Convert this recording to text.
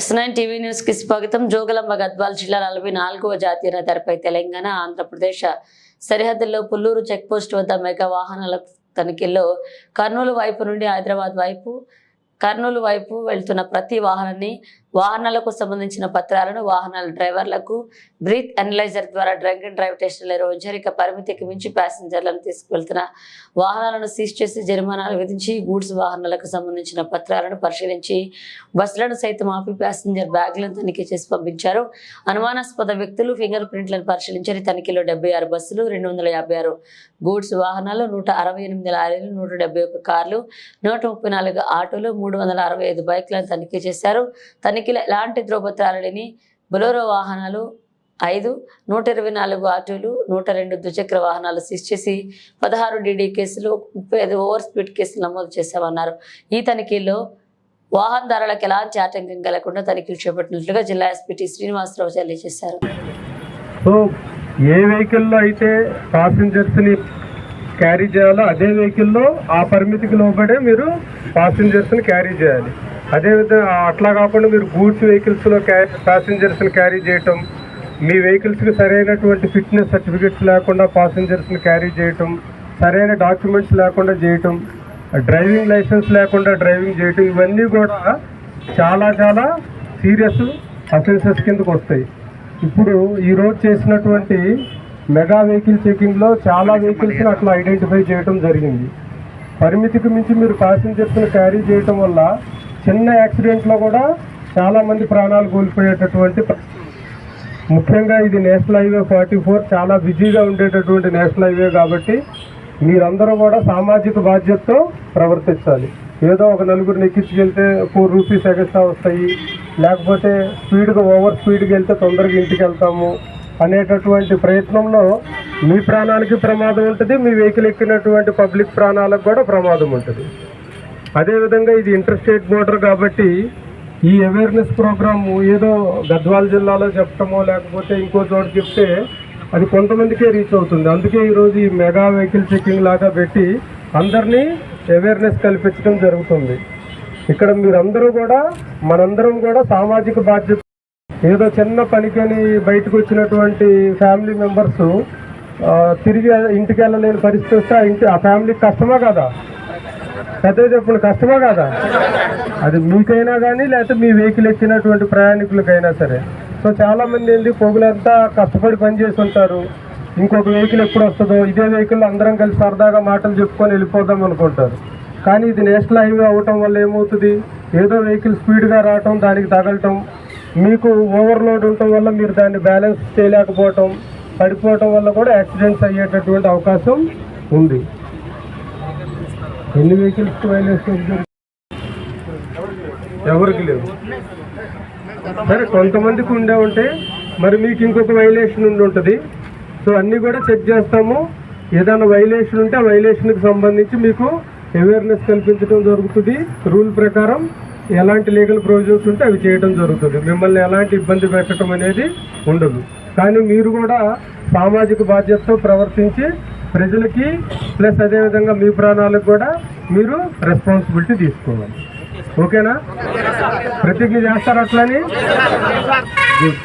Yes nine TV న్యూస్కి స్వాగతం. జోగలంబ గద్వాల్ జిల్లా నలభై నాలుగవ జాతీయ రహదారిపై తెలంగాణ ఆంధ్రప్రదేశ్ సరిహద్దుల్లో పుల్లూరు చెక్పోస్ట్ వద్ద మెగా వాహనాల తనిఖీల్లో కర్నూలు వైపు నుండి హైదరాబాద్ వైపు కర్నూలు వైపు వెళ్తున్న ప్రతి వాహనాన్ని వాహనాలకు సంబంధించిన పత్రాలను వాహనాల డ్రైవర్లకు బ్రీత్ అనలైజర్ ద్వారా డ్రంక్ అండ్ డ్రైవ్ టెస్టులు నిర్వహించారు ఇక పరిమితికి మించి ప్యాసింజర్లను తీసుకువెళ్తున్న వాహనాలను సీజ్ చేసి జరిమానాలు విధించి గూడ్స్ వాహనాలకు సంబంధించిన పత్రాలను పరిశీలించి బస్సులను సైతం ఆపి ప్యాసింజర్ బ్యాగులను తనిఖీ చేసి పంపించారు. అనుమానాస్పద వ్యక్తులు ఫింగర్ ప్రింట్లను పరిశీలించారు తనిఖీలో డెబ్బై ఆరు బస్సులు రెండు వందల యాభై ఆరు గూడ్స్ వాహనాలు నూట అరవై ఎనిమిది లారీలు నూట డెబ్బై ఒక కార్లు నూట ముప్పై నాలుగు ఆటోలు మూడు వందల అరవై ఐదు బైక్లను తనిఖీ చేశారు. తనిఖీల ఎలాంటి ధ్రువపత్రాలు లేని బొలోరో వాహనాలు ఐదు నూట ఇరవై నాలుగు ఆటోలు నూట రెండు ద్విచక్ర వాహనాలు సీజ్ చేసి పదహారు డీడీ కేసులు ముప్పై ఐదు ఓవర్ స్పీడ్ కేసులు నమోదు చేశామన్నారు. ఈ తనిఖీల్లో వాహనదారులకు ఎలాంటి ఆటంకం కలగకుండా తనిఖీలు చేపట్టినట్లుగా జిల్లా ఎస్పీటీ శ్రీనివాసరావు తెలియజేశారు. సో ఏ వెహికల్లో అయితే ప్యాసింజర్స్ని క్యారీ చేయాలో అదే వెహికల్లో ఆ పరిమితికి లోబడే మీరు ప్యాసింజర్స్ని క్యారీ చేయాలి. అదేవిధంగా అట్లా కాకుండా మీరు గూడ్స్ వెహికల్స్లో క్యా ప్యాసింజర్స్ని క్యారీ చేయటం మీ వెహికల్స్కి సరైనటువంటి ఫిట్నెస్ సర్టిఫికెట్స్ లేకుండా ప్యాసింజర్స్ని క్యారీ చేయటం సరైన డాక్యుమెంట్స్ లేకుండా చేయటం డ్రైవింగ్ లైసెన్స్ లేకుండా డ్రైవింగ్ చేయటం ఇవన్నీ కూడా చాలా చాలా సీరియస్ అఫెన్సెస్ కిందకు వస్తాయి. ఇప్పుడు ఈరోజు చేసినటువంటి మెగా వెహికల్ చెకింగ్లో చాలా వెహికల్స్ని అట్లా ఐడెంటిఫై చేయడం జరిగింది. పరిమితికి మించి మీరు ప్యాసింజర్స్ని క్యారీ చేయటం వల్ల చిన్న యాక్సిడెంట్లో కూడా చాలామంది ప్రాణాలు కోల్పోయేటటువంటి ముఖ్యంగా ఇది నేషనల్ హైవే ఫార్టీ ఫోర్ చాలా బిజీగా ఉండేటటువంటి నేషనల్ హైవే కాబట్టి మీరందరూ కూడా సామాజిక బాధ్యతతో ప్రవర్తించాలి. ఏదో ఒక నలుగురిని ఎక్కించుకెళ్తే ఫోర్ రూపీస్ ఎగస్ట్రా వస్తాయి. లేకపోతే స్పీడ్గా ఓవర్ స్పీడ్కి వెళ్తే తొందరగా ఇంటికి వెళ్తాము అనేటటువంటి ప్రయత్నంలో మీ ప్రాణానికి ప్రమాదం ఉంటుంది మీ వెహికల్ ఎక్కినటువంటి పబ్లిక్ ప్రాణాలకు కూడా ప్రమాదం ఉంటుంది. అదేవిధంగా ఇది ఇంటర్ స్టేట్ బోర్డర్ కాబట్టి ఈ అవేర్నెస్ ప్రోగ్రామ్ ఏదో గద్వాల్ జిల్లాలో చెప్పటమో లేకపోతే ఇంకో చోట చెప్తే అది కొంతమందికే రీచ్ అవుతుంది. అందుకే ఈరోజు ఈ మెగా వెహికల్ చెక్కింగ్ లాగా పెట్టి అందరినీ అవేర్నెస్ కల్పించడం జరుగుతుంది. ఇక్కడ మీరందరూ కూడా మనందరం కూడా సామాజిక బాధ్యత ఏదో చిన్న పనికని బయటకు వచ్చినటువంటి ఫ్యామిలీ మెంబర్స్ తిరిగి ఇంటికి వెళ్ళలేని పరిస్థితి వస్తే ఆ ఇంటి ఆ ఫ్యామిలీకి కష్టమా కదా. పెద్దలు చెప్పండి కష్టమా కదా. అది మీకైనా కానీ లేకపోతే మీ వెహికల్ ఎక్కినటువంటి ప్రయాణికులకైనా సరే. సో చాలామంది ఏంటి పొగులంతా కష్టపడి పనిచేసి ఉంటారు ఇంకొక వెహికల్ ఎప్పుడు వస్తుందో ఇదే వెహికల్ అందరం కలిసి సరదాగా మాటలు చెప్పుకొని వెళ్ళిపోదాం అనుకుంటారు. కానీ ఇది నేషనల్ హైవే అవటం వల్ల ఏమవుతుంది? ఏదో వెహికల్ స్పీడ్గా రావటం దానికి తగలటం మీకు ఓవర్లోడ్ ఉండటం వల్ల మీరు దాన్ని బ్యాలెన్స్ చేయలేకపోవటం పడిపోవటం వల్ల కూడా యాక్సిడెంట్స్ అయ్యేటటువంటి అవకాశం ఉంది. ఎన్ని వెహికల్స్ వైలేషన్ ఎవరికి లేవు. సరే కొంతమందికి ఉండే ఉంటే మరి మీకు ఇంకొక వైలేషన్ ఉండి ఉంటుంది. సో అన్నీ కూడా చెక్ చేస్తాము. ఏదైనా వైలేషన్ ఉంటే ఆ వైలేషన్కి సంబంధించి మీకు అవేర్నెస్ కల్పించడం జరుగుతుంది. రూల్ ప్రకారం ఎలాంటి లీగల్ ప్రొవిజన్స్ ఉంటే అవి చేయడం జరుగుతుంది. మిమ్మల్ని ఎలాంటి ఇబ్బంది పెట్టడం అనేది ఉండదు. కానీ మీరు కూడా సామాజిక బాధ్యతతో ప్రవర్తించి ప్రజలకి ప్లస్ అదేవిధంగా మీ ప్రాణాలకు కూడా మీరు రెస్పాన్సిబిలిటీ తీసుకోవాలి. ఓకేనా? ప్రతిజ్ఞ చేస్తారు అట్లని? గుడ్